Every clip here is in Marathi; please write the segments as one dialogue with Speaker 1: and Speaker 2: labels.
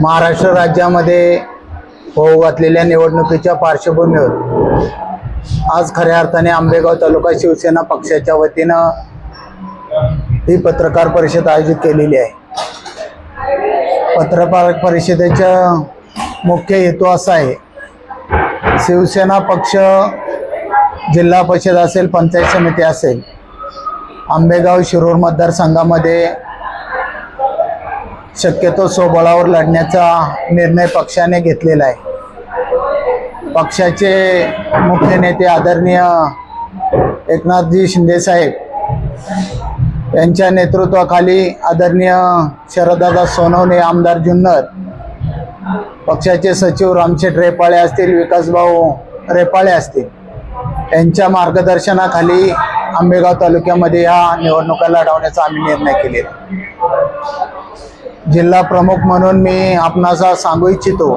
Speaker 1: महाराष्ट्र राज्यामध्ये होऊ घातलेल्या निवडणुकीच्या पार्श्वभूमीवर आज खऱ्या अर्थाने आंबेगाव तालुका शिवसेना पक्षाच्या वतीनं ही पत्रकार परिषद आयोजित केलेली आहे. पत्रकार परिषदेचा मुख्य हेतू असा आहे शिवसेना पक्ष जिल्हा परिषद असेल पंचायत समिती असेल आंबेगाव शिरूर मतदारसंघामध्ये शक्यतो स्वबळावर लढण्याचा निर्णय पक्षाने घेतलेला आहे. पक्षाचे मुख्य नेते आदरणीय एकनाथजी शिंदेसाहेब यांच्या नेतृत्वाखाली आदरणीय शरददादा सोनवणे आमदार जुन्नर पक्षाचे सचिव रामशेठ रेपाळे असतील विकासभाऊ रेपाळे असतील यांच्या मार्गदर्शनाखाली आंबेगाव तालुक्यामध्ये या निवडणुका लढवण्याचा आम्ही निर्णय केलेला जिल्हा प्रमुख म्हणून मी आपणासा सांगू इच्छितो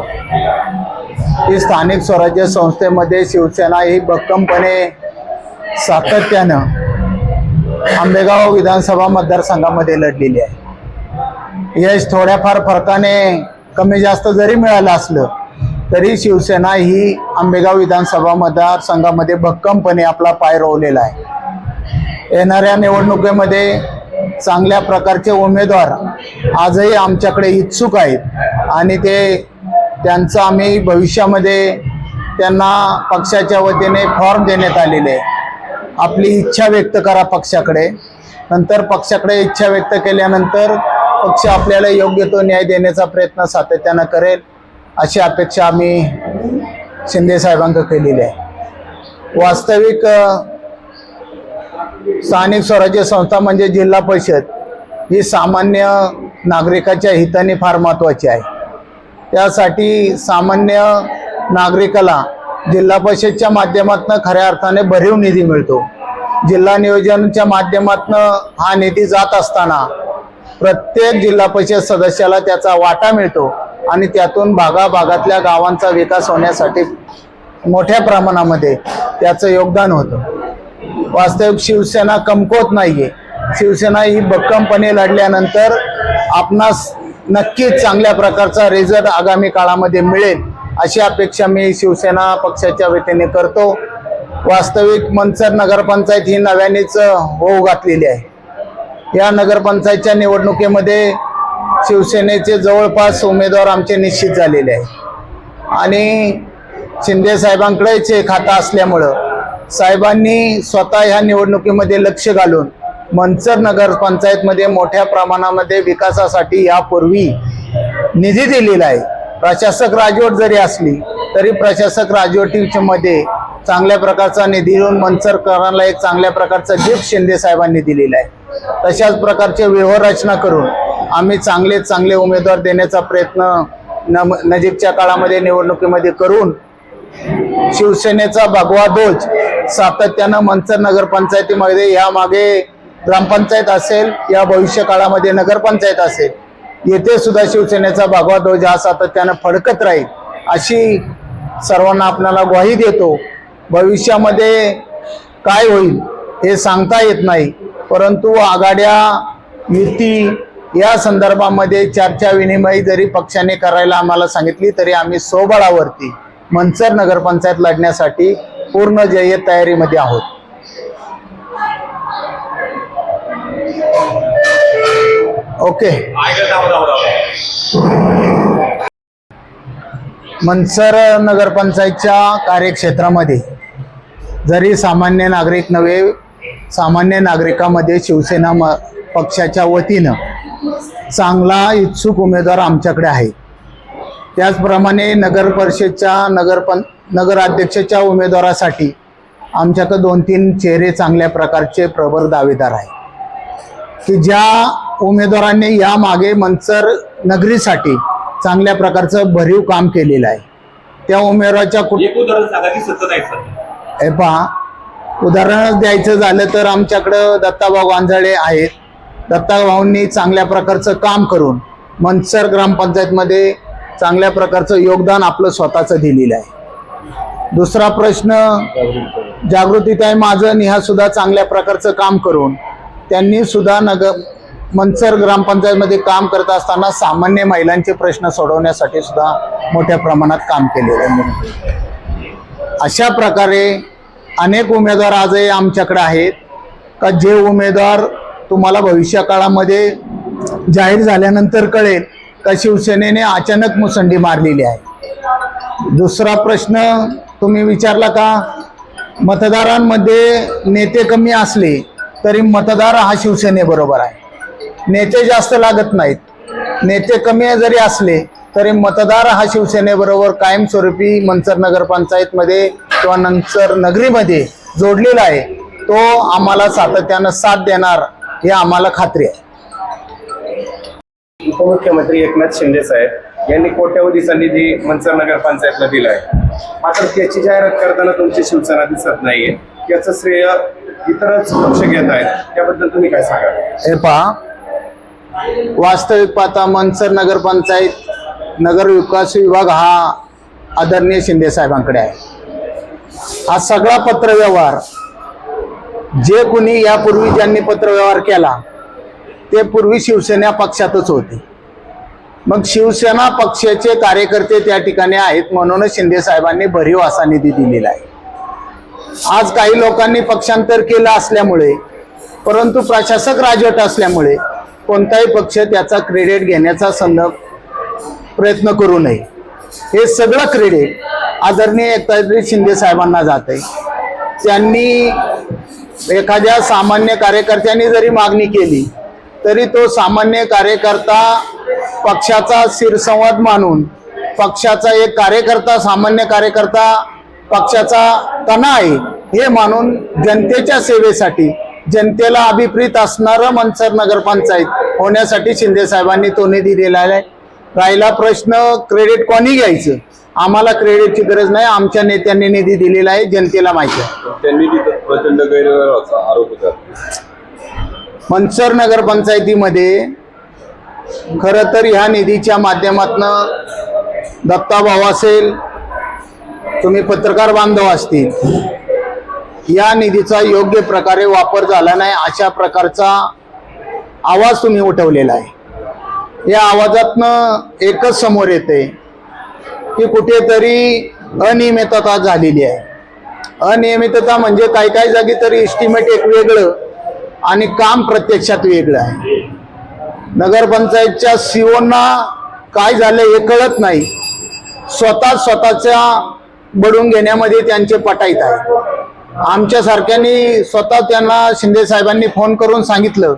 Speaker 1: की स्थानिक स्वराज्य संस्थेमध्ये शिवसेना ही भक्कमपणे सातत्यानं आंबेगाव विधानसभा मतदारसंघामध्ये लढलेली आहे. यश थोड्याफार फरकाने कमी जास्त जरी मिळालं असलं तरी शिवसेना ही आंबेगाव विधानसभा मतदारसंघामध्ये भक्कमपणे आपला पाय रोवलेला आहे. येणाऱ्या निवडणुकीमध्ये चांगल्या प्रकारचे उमेदवार आजही आमच्याकडे इच्छुक आहेत. आणि ते त्यांचं आम्ही भविष्यामध्ये त्यांना पक्षाच्या वतीने फॉर्म देण्यात आलेले आहे. आपली इच्छा व्यक्त करा पक्षाकडे. नंतर पक्षाकडे इच्छा व्यक्त केल्यानंतर पक्ष आपल्याला योग्य तो न्याय देण्याचा प्रयत्न सातत्यानं करेल अशी अपेक्षा आम्ही शिंदेसाहेबांक केलेली आहे. वास्तविक स्थानिक स्वराज्य संस्था म्हणजे जिल्हा परिषद ही सामान्य नागरिकाच्या हिताने फार महत्त्वाची आहे. त्यासाठी सामान्य नागरिकाला जिल्हा परिषदच्या माध्यमातून खऱ्या अर्थाने भरीव निधी मिळतो. जिल्हा नियोजनच्या माध्यमातून हा निधी जात असताना प्रत्येक जिल्हा परिषद सदस्याला त्याचा वाटा मिळतो आणि त्यातून भागाभागातल्या गावांचा विकास होण्यासाठी मोठ्या प्रमाणामध्ये त्याचं योगदान होतं. वास्तविक शिवसेना कमकुवत नाहीये. शिवसेना ही भक्कमपणे लढल्यानंतर आपणास नक्कीच चांगल्या प्रकारचा रिझल्ट आगामी काळामध्ये मिळेल अशी अपेक्षा मी शिवसेना पक्षाच्या वतीने करतो. वास्तविक मनसर नगरपंचायत ही नव्यानेच होऊ घातलेली आहे. या नगरपंचायतच्या निवडणुकीमध्ये शिवसेनेचे जवळपास उमेदवार आमचे निश्चित झालेले आहे. आणि शिंदे साहेबांकडेच हे खातं असल्यामुळं साहेबांनी स्वतः ह्या निवडणुकीमध्ये लक्ष घालून मनसर नगरपंचायतमध्ये मोठ्या प्रमाणामध्ये विकासासाठी यापूर्वी निधी दिलेला आहे. प्रशासक राजवट जरी असली तरी प्रशासक राजवटीच्या मध्ये चांगल्या प्रकारचा निधी देऊन मनसरकरांना एक चांगल्या प्रकारचा गिफ्ट शिंदे साहेबांनी दिलेला आहे. तशाच प्रकारचे व्यूहरचना करून आम्ही चांगले चांगले उमेदवार देण्याचा प्रयत्न न नजीकच्या काळामध्ये निवडणुकीमध्ये करून शिवसेनेचा भगवा ध्वज सातत्यानं मंचर नगरपंचायतीमध्ये यामागे ग्रामपंचायत असेल या भविष्य काळामध्ये नगरपंचायत असेल येथे सुद्धा शिवसेनेचा भगवा ध्वज हा सातत्यानं फडकत राहील अशी सर्वांना आपल्याला ग्वाही देतो. भविष्यामध्ये काय होईल हे सांगता येत नाही परंतु आघाड्या युती या संदर्भामध्ये चर्चा विनिमय जरी पक्षाने करायला आम्हाला सांगितली तरी आम्ही सोबळावरती मनसर नगरपंचायत लढण्यासाठी पूर्ण जय तयारीमध्ये आहोत. ओके. मनसर नगरपंचायतच्या कार्यक्षेत्रामध्ये जरी सामान्य नागरिक नव्हे सामान्य नागरिकामध्ये शिवसेना म पक्षाच्या वतीनं चांगला इच्छुक उमेदवार आमच्याकडे आहे. त्याचप्रमाणे नगर परिषदच्या नगरपं नगराध्यक्षाच्या उमेदवारासाठी आमच्याकडे दोन तीन चेहरे चांगल्या प्रकारचे प्रबळ दावेदार आहे की ज्या उमेदवारांनी यामागे मनसर नगरीसाठी चांगल्या प्रकारचं भरीव काम केलेलं आहे त्या उमेदवाराच्या कुठ हे पहा उदाहरण द्यायचं झालं तर आमच्याकडं दत्ताभाऊ गांजाळे आहेत. दत्ताभाऊंनी चांगल्या प्रकारचं काम करून मनसर ग्रामपंचायतमध्ये चांगल्या प्रकारचं योगदान आपलं स्वतःचं दिलेलं आहे. दुसरा प्रश्न जागृतीत आहे माझं सुद्धा चांगल्या प्रकारचं काम करून त्यांनी सुद्धा नगर मंचर ग्रामपंचायतमध्ये काम करत असताना सामान्य महिलांचे प्रश्न सोडवण्यासाठी सुद्धा मोठ्या प्रमाणात काम केलेलं आहे. अशा प्रकारे अनेक उमेदवार आजही आमच्याकडे आहेत. का जे उमेदवार तुम्हाला भविष्य काळामध्ये जाहीर झाल्यानंतर कळेल का शिवसेनेने अचानक मुसंडी मारलेली आहे. दुसरा प्रश्न तुम्ही विचारला का? मतदारांमध्ये नेते कमी असले तरी मतदार हा शिवसेनेबरोबर आहे. नेते जास्त लागत नाहीत. नेते कमी जरी असले तरी मतदार हा शिवसेनेबरोबर कायमस्वरूपी मंचर नगरपंचायतमध्ये किंवा नंतर नगरीमध्ये जोडलेला आहे. तो आम्हाला सातत्यानं साथ देणार हे आम्हाला खात्री आहे.
Speaker 2: उपमुख्यमंत्री एकनाथ शिंदे साहेब यांनी कोट्यवधीचा निधी मनसर नगर पंचायतला दिलाय. मात्र त्याची जाहिरात करताना तुमची शिवसेना दिसत नाहीये. याचं श्रेय इतरच पक्ष घेत आहेत. त्याबद्दल तुम्ही काय सांगाल?
Speaker 1: हे पहा. वास्तविक पाहता मनसर नगरपंचायत नगर विकास विभाग हा आदरणीय शिंदे साहेबांकडे आहे. हा सगळा पत्रव्यवहार जे कोणी यापूर्वी ज्यांनी पत्रव्यवहार केला ते पूर्वी शिवसेना पक्षातच होते. मग शिवसेना पक्षाचे कार्यकर्ते त्या ठिकाणी आहेत म्हणूनच शिंदे साहेबांनी भरीव असा निधी दिलेला आहे. आज काही लोकांनी पक्षांतर केलं असल्यामुळे परंतु प्रशासक राजवट असल्यामुळे कोणताही पक्ष त्याचा क्रेडिट घेण्याचा संदर्भ प्रयत्न करू नये. हे सगळं क्रेडिट आदरणीय एकनाथजी शिंदे साहेबांना जात आहे त्यांनी एखाद्या सामान्य कार्यकर्त्यांनी जरी मागणी केली तरी तो सामान्य कार्यकर्ता पक्षाचा शिरसंवाद मानून पक्षाचा एक कार्यकर्ता सामान्य कार्यकर्ता पक्षाचा कणा आहे हे मानून जनतेच्या सेवेसाठी जनतेला अभिप्रीत असणारं मनसर नगरपंचायत होण्यासाठी शिंदे साहेबांनी तो निधी दिलेला आहे. राहिला प्रश्न क्रेडिट कोणी घ्यायचं? आम्हाला क्रेडिटची गरज नाही आमच्या नेत्यांनी निधी दिलेला आहे जनतेला माहिती आहे.
Speaker 3: त्यांनी प्रचंड गैरव्यवहाराचा आरोप होता.
Speaker 1: मनसर नगरपंचायतीमध्ये खरं तर ह्या निधीच्या माध्यमातनं दत्ताभाऊ असेल तुम्ही पत्रकार बांधव असतील या निधीचा योग्य प्रकारे वापर झाला नाही अशा प्रकारचा आवाज तुम्ही उठवलेला आहे. या आवाजातनं एकच समोर येते की कुठेतरी अनियमितता झालेली आहे. अनियमितता म्हणजे काही काही जागी तरी एस्टिमेट एक वेगळं आणि काम प्रत्यक्षात वेगळं आहे. नगरपंचायतच्या सीओना काय झालं हे कळत नाही. स्वतः स्वतःच्या बडून घेण्यामध्ये त्यांचे पटाईत आहे. आमच्यासारख्यांनी स्वतः त्यांना शिंदे साहेबांनी फोन करून सांगितलं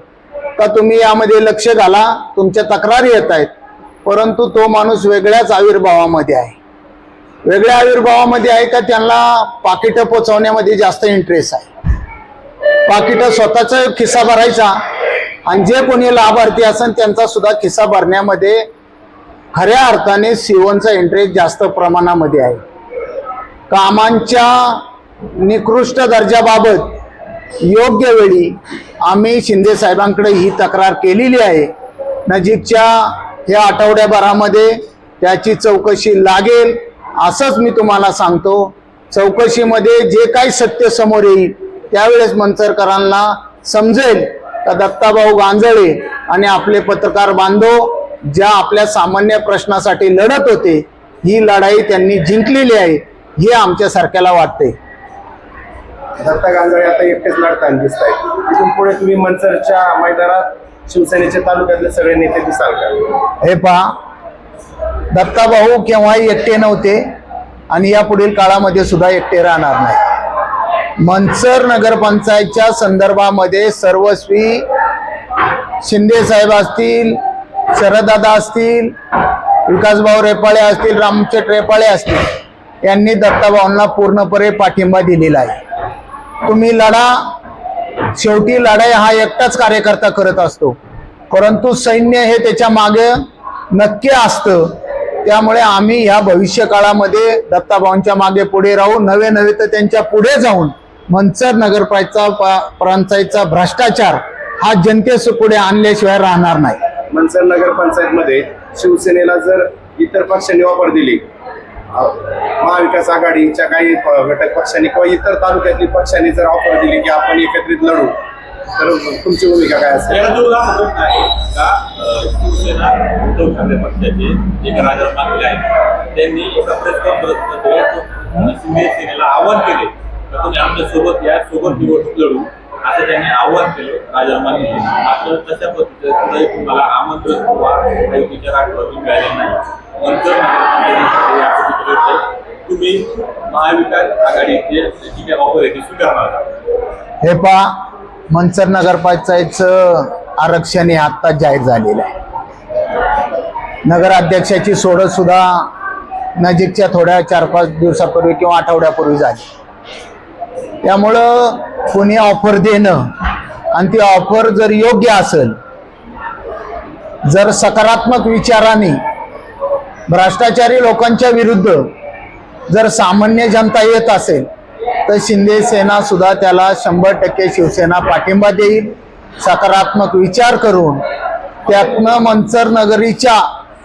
Speaker 1: का तुम्ही यामध्ये लक्ष घाला तुमच्या तक्रारी येत आहेत परंतु तो माणूस वेगळ्याच आविर्भावामध्ये आहे. वेगळ्या आविर्भावामध्ये आहे का त्यांना पाकिटं पोचवण्यामध्ये जास्त इंटरेस्ट आहे. पाकिटं स्वतःचा खिस्सा भरायचा आणि जे कोणी लाभार्थी असेल त्यांचा सुद्धा खिस्सा भरण्यामध्ये खऱ्या अर्थाने सीओनचा इंटरेस्ट जास्त प्रमाणामध्ये आहे. कामांच्या निकृष्ट दर्जाबाबत योग्य वेळी आम्ही शिंदे साहेबांकडे ही तक्रार केलेली आहे. नजीकच्या या आठवड्याभरामध्ये त्याची चौकशी लागेल असंच मी तुम्हाला सांगतो. चौकशीमध्ये जे काही सत्य समोर येईल त्यावेळेस मंचरकरांना समजेल. का दत्ताभाऊ गांजळे आणि आपले पत्रकार बांधव ज्या आपल्या सामान्य प्रश्नासाठी लढत होते ही लढाई त्यांनी जिंकलेली आहे हे आमच्यासारख्याला वाटते
Speaker 2: दत्ता गांजळे आता एकटेच लढताना दिसत आहेत इथून पुढे तुम्ही मंचरच्या मैदानात शिवसेनेच्या तालुक्यातले सगळे नेते दिसाल का?
Speaker 1: हे पहा दत्ताभाऊ केव्हाही एकटे नव्हते आणि या पुढील काळामध्ये सुद्धा एकटे राहणार नाही मनसर नगरपंचायतच्या संदर्भामध्ये सर्वस्वी शिंदे साहेब असतील शरददादा असतील विकासभाऊ रेपाळे असतील रामचट रेपाळे असतील यांनी दत्ताभाऊंना पूर्णपणे पाठिंबा दिलेला आहे. तुम्ही लढा शेवटी लढाई हा एकटाच कार्यकर्ता करत असतो. परंतु सैन्य हे त्याच्यामागे नक्की असतं. त्यामुळे आम्ही ह्या भविष्य काळामध्ये दत्ताभाऊंच्या मागे पुढे राहू. नवे नवे तर त्यांच्या पुढे जाऊन मंचर नगरपालिका पंचायतचा भ्रष्टाचार हा जनतेस पुढे आणल्याशिवाय राहणार नाही.
Speaker 2: मंचर नगर पंचायतमध्ये शिवसेनेला जर इतर पक्षांनी ऑफर दिली महाविकास आघाडीच्या काही प- घटक पक्षांनी किंवा इतर तालुक्यातील पक्षांनी जर ऑफर दिली की आपण एकत्रित लढू तर तुमची भूमिका काय असेल?
Speaker 4: शिवसेना उद्धव ठाकरे पक्षाचे एक राजा मागले आहेत. त्यांनी एका प्रेस कॉन्फरन्समध्ये अं, शिंदे सेनेला आव्हान केले. का तुम्ही आमच्यासोबत या सोबत निवडणूक लढू असं त्यांनी आव्हान केलं राजमानी मात्र तशा पद्धतीचं तुम्हाला आमंत्रण किंवा काही विचार आठवणी मिळाले नाही. नंतर तुम्ही महाविकास आघाडीचे जी काही ऑफर आहे ती स्वीकारणार
Speaker 1: हे पा मंचर नगरपंचायतचं आरक्षण हे आत्ताच जाहीर झालेलं आहे. नगराध्यक्षाची सोडत सुद्धा नजीकच्या थोड्या चार पाच दिवसापूर्वी किंवा आठवड्यापूर्वी झाली. त्यामुळं कोणी ऑफर देणं आणि ती ऑफर जर योग्य असेल जर सकारात्मक विचाराने भ्रष्टाचारी लोकांच्या विरुद्ध जर सामान्य जनता येत असेल तर शिंदे सेना सुद्धा त्याला शंभर टक्के शिवसेना पाठिंबा देईल. सकारात्मक विचार करून त्यातनं मंचर नगरीच्या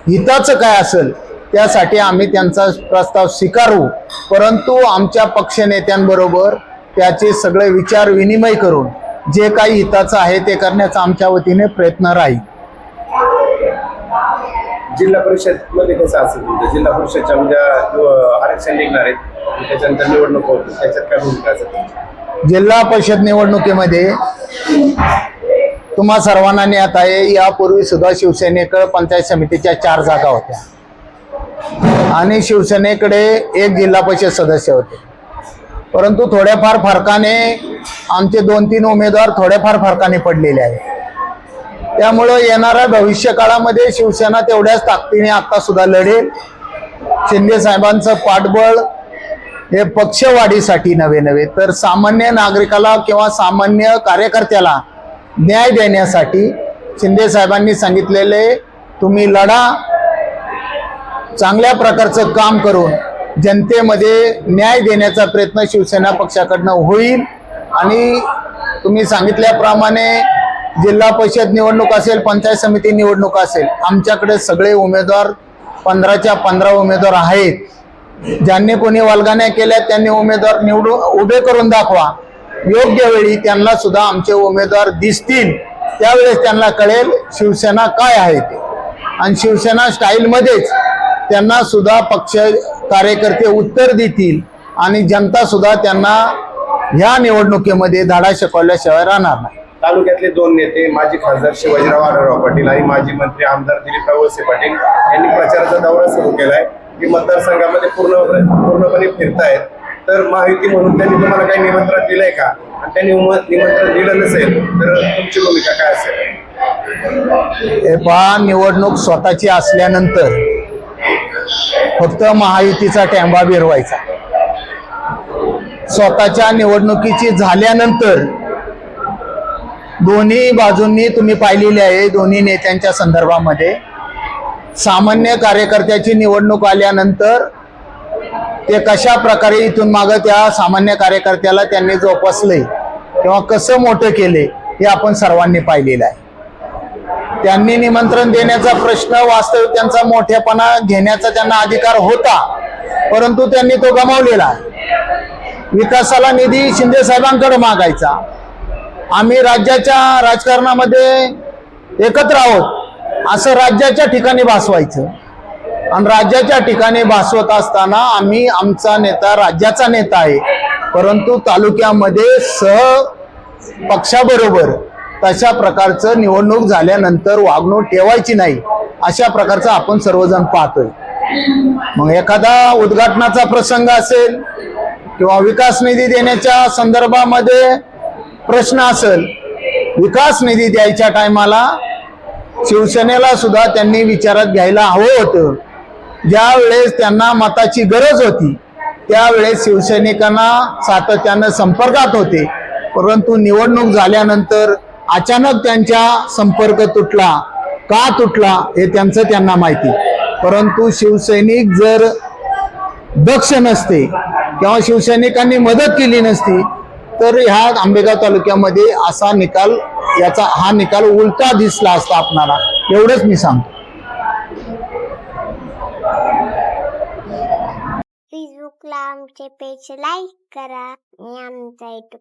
Speaker 1: हिताचं काय असेल त्यासाठी आम्ही त्यांचा प्रस्ताव स्वीकारू. परंतु आमच्या पक्षनेत्यांबरोबर त्याचे सगळे विचार विनिमय करून जे काही हिताचं आहे ते करण्याचा आमच्या वतीने प्रयत्न राहील.
Speaker 2: जिल्हा परिषदमध्ये कसं असेल तुमचं? जिल्हा परिषदच्या उद्या अं, आरक्षण निघणार आहेत त्याच्यानंतर निवडणूक होती त्याच्यात काय भूमिका असेल?
Speaker 1: जिल्हा परिषद निवडणुकीमध्ये तुम्हा सर्वांना ज्ञात आहे यापूर्वी सुद्धा शिवसेनेकडे पंचायत समितीच्या चार जागा होत्या. आणि शिवसेनेकडे एक जिल्हा परिषद सदस्य होते. परंतु थोड्याफार फरकाने आमचे दोन तीन उमेदवार थोड्याफार फरकाने पडलेले आहेत. त्यामुळं येणाऱ्या भविष्य काळामध्ये शिवसेना तेवढ्याच ताकदीने आता सुद्धा लढेल. शिंदे साहेबांचं पाठबळ हे पक्षवाढीसाठी नव्हे नव्हे. तर सामान्य नागरिकाला किंवा सामान्य कार्यकर्त्याला न्याय देण्यासाठी शिंदे साहेबांनी सांगितलेले तुम्ही लढा चांगल्या प्रकारचं काम करून जनतेमध्ये न्याय देण्याचा प्रयत्न शिवसेना पक्षाकडनं होईल. आणि तुम्ही सांगितल्याप्रमाणे जिल्हा परिषद निवडणूक असेल पंचायत समिती निवडणूक असेल आमच्याकडे सगळे उमेदवार पंधराच्या पंधरा उमेदवार आहेत. ज्यांनी कोणी वल्गान्या केल्या त्यांनी उमेदवार निवडून उभे करून दाखवा. योग्य वेळी त्यांना सुद्धा आमचे उमेदवार दिसतील. त्यावेळेस त्यांना कळेल शिवसेना काय आहे ते. आणि शिवसेना स्टाईलमध्येच त्यांना सुद्धा पक्ष कार्यकर्ते उत्तर देतील आणि जनता सुद्धा त्यांना ह्या निवडणुकीमध्ये धडा शिकवल्याशिवाय राहणार नाही.
Speaker 2: तालुक्यातले दोन नेते माजी खासदार शिवाजीराव आढळराव पाटील आणि माजी मंत्री आमदार दिलीपराव वळसे पाटील यांनी प्रचाराचा दौरा सुरू केलाय. की मतदारसंघामध्ये पूर्ण पूर्णपणे फिरतायत. तर महायुती म्हणून त्यांनी तुम्हाला काही निमंत्रण दिलंय का? आणि त्यांनी निमंत्रण दिलं नसेल तर तुमची भूमिका काय असेल?
Speaker 1: हे पहा निवडणूक स्वतःची असल्यानंतर फक्त महायुतीचा टॅंबा बिरवायचा. स्वतःच्या निवडणुकीची झाल्यानंतर दोन्ही बाजूंनी तुम्ही पाहिलेली आहे दोन्ही नेत्यांच्या संदर्भामध्ये. सामान्य कार्यकर्त्याची निवडणूक आल्यानंतर ते कशा प्रकारे इथून मागं त्या सामान्य कार्यकर्त्याला त्यांनी जोपासले किंवा कसं मोठं केले हे आपण सर्वांनी पाहिलेलं आहे. त्यांनी निमंत्रण देण्याचा प्रश्न वास्तविक त्यांचा मोठेपणा घेण्याचा त्यांना अधिकार होता. परंतु त्यांनी तो गमावलेला आहे. विकासाला निधी शिंदे साहेबांकडे मागायचा. आम्ही राज्याच्या राजकारणामध्ये एकत्र आहोत असं राज्याच्या ठिकाणी भासवायचं. आणि राज्याच्या ठिकाणी भासवत असताना आम्ही आमचा नेता राज्याचा नेता आहे. परंतु तालुक्यामध्ये सह पक्षाबरोबर तशा प्रकारचं निवडणूक झाल्यानंतर वागणूक ठेवायची नाही अशा प्रकारचं आपण सर्वजण पाहतोय. मग एखादा उद्घाटनाचा प्रसंग असेल किंवा विकास निधी देण्याच्या संदर्भामध्ये प्रश्न असेल विकास निधी द्यायच्या टायमाला शिवसेनेला सुद्धा त्यांनी विचारात घ्यायला हवं होतं. ज्यावेळेस त्यांना मताची गरज होती त्यावेळेस शिवसैनिकांना सातत्यानं संपर्कात होते. परंतु निवडणूक झाल्यानंतर अचानक त्यांच्या संपर्क तुटला. का तुटला हे त्यांचं त्यांना माहिती. परंतु शिवसैनिक जर दक्ष नसते किंवा शिवसैनिकांनी मदत केली नसती तर ह्या आंबेगाव तालुक्यामध्ये असा निकाल याचा हा निकाल उलटा दिसला असता आपणाला. एवढंच मी सांगतो.
Speaker 5: फेसबुकला आमचे पेज लाईक करा आणि आमचा युट्यूब